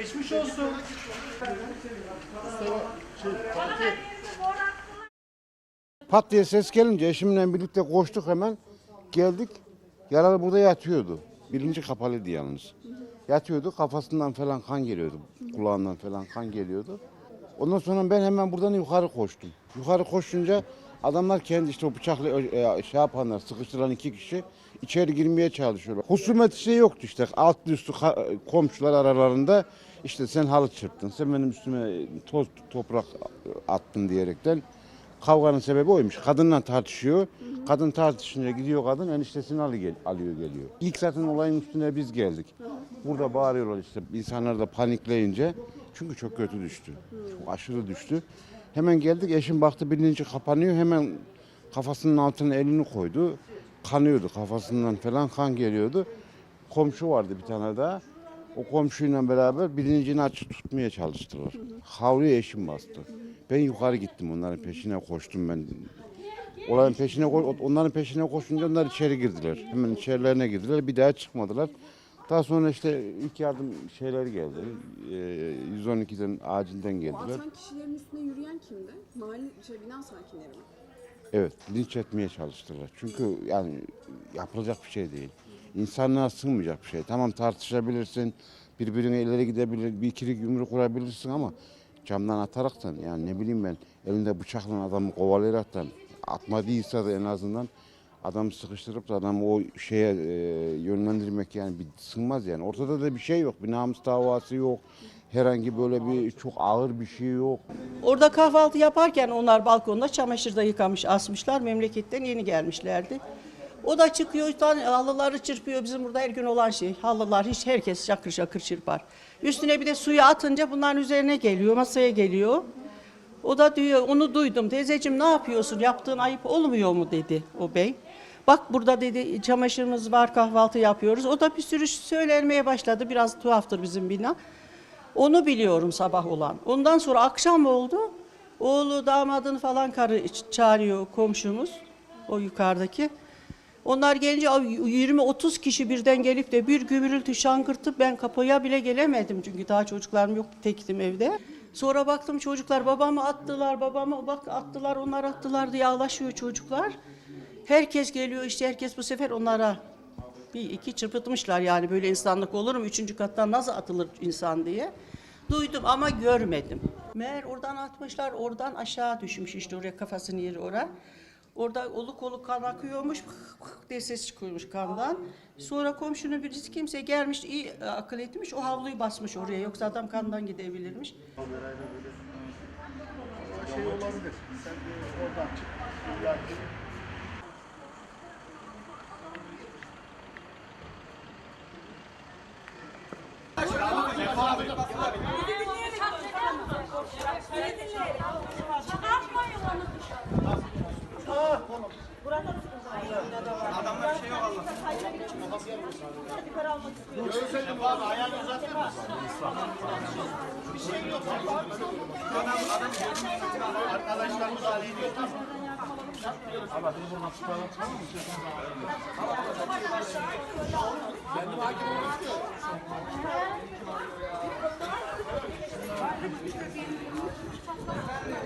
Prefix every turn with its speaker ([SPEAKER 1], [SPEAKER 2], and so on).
[SPEAKER 1] Geçmiş olsun. Pat diye ses gelince eşimle birlikte koştuk hemen. Geldik. Yaralı burada yatıyordu. Birinci kapalıydı yalnız. Yatıyordu. Kafasından falan kan geliyordu. Kulağından falan kan geliyordu. Ondan sonra ben hemen buradan yukarı koştum. Yukarı koşunca adamlar kendi işte o bıçakla e, şey yapanlar, sıkıştıran iki kişi içeri girmeye çalışıyorlar. Husumet şey yoktu işte. Altlı üstü komşular aralarında işte sen halı çırptın, sen benim üstüme toz toprak attın diyerekten Kavganın sebebi oymuş. Kadınla tartışıyor. Kadın tartışınca gidiyor kadın eniştesini alıyor, gel- alıyor geliyor. İlk zaten olayın üstüne biz geldik. Burada bağırıyorlar işte insanlar da panikleyince. Çünkü çok kötü düştü. Çok aşırı düştü. Hemen geldik eşim baktı bilinci kapanıyor. Hemen kafasının altına elini koydu. Kanıyordu kafasından falan kan geliyordu. Komşu vardı bir tane daha. O komşuyla beraber bilincini açık tutmaya çalıştılar. Havluya eşim bastı. Ben yukarı gittim onların peşine koştum ben. Olayın peşine onların peşine koşunca onlar içeri girdiler. Hemen içerilerine girdiler. Bir daha çıkmadılar. Daha sonra işte ilk yardım şeyleri geldi. Ee, 112'den acilden O geldiler. atan
[SPEAKER 2] kişilerin üstüne yürüyen kimdi? Mahalle şey, bina sakinleri mi?
[SPEAKER 1] Evet, linç etmeye çalıştılar. Çünkü yani yapılacak bir şey değil. İnsanlığa sığmayacak bir şey. Tamam tartışabilirsin, birbirine ileri gidebilir, bir ikili yumruk kurabilirsin ama camdan ataraktan yani ne bileyim ben elinde bıçakla adamı kovalayaraktan atmadıysa da en azından adamı sıkıştırıp da adamı o şeye e, yönlendirmek yani bir sığmaz yani. Ortada da bir şey yok, bir namus davası yok. Herhangi böyle bir çok ağır bir şey yok.
[SPEAKER 3] Orada kahvaltı yaparken onlar balkonda çamaşırda yıkamış, asmışlar. Memleketten yeni gelmişlerdi. O da çıkıyor, halıları çırpıyor. Bizim burada her gün olan şey. Halılar hiç herkes şakır şakır çırpar. Üstüne bir de suyu atınca bunların üzerine geliyor, masaya geliyor. O da diyor, onu duydum. Teyzeciğim ne yapıyorsun? Yaptığın ayıp olmuyor mu dedi o bey. Bak burada dedi çamaşırımız var, kahvaltı yapıyoruz. O da bir sürü söylenmeye başladı. Biraz tuhaftır bizim bina. Onu biliyorum sabah olan. Ondan sonra akşam oldu. Oğlu damadını falan karı çağırıyor komşumuz. O yukarıdaki. Onlar gelince 20-30 kişi birden gelip de bir gümürültü şangırtıp ben kapıya bile gelemedim. Çünkü daha çocuklarım yok tektim evde. Sonra baktım çocuklar babamı attılar, babamı bak attılar, onlar attılar diye ağlaşıyor çocuklar. Herkes geliyor işte herkes bu sefer onlara bir iki çırpıtmışlar yani böyle insanlık olur mu? Üçüncü kattan nasıl atılır insan diye. Duydum ama görmedim. Meğer oradan atmışlar, oradan aşağı düşmüş işte oraya kafasının yeri oraya. Orada oluk oluk kan akıyormuş diye ses çıkıyormuş kandan. Sonra komşunun birisi kimse gelmiş, iyi akıl etmiş, o havluyu basmış oraya. Yoksa adam kandan gidebilirmiş. Şey olabilir. Sen oradan çık. Adamlar şey yok Allah'ım. Görseydim abi ayağını uzatır mısın? Bir şey yok Allah'ım. Adam adam arkadaşlarımız Ali diyor tamam. Ama beni buradan tutalım tamam mı? Benim hakim olmak istiyor. 这边的衣服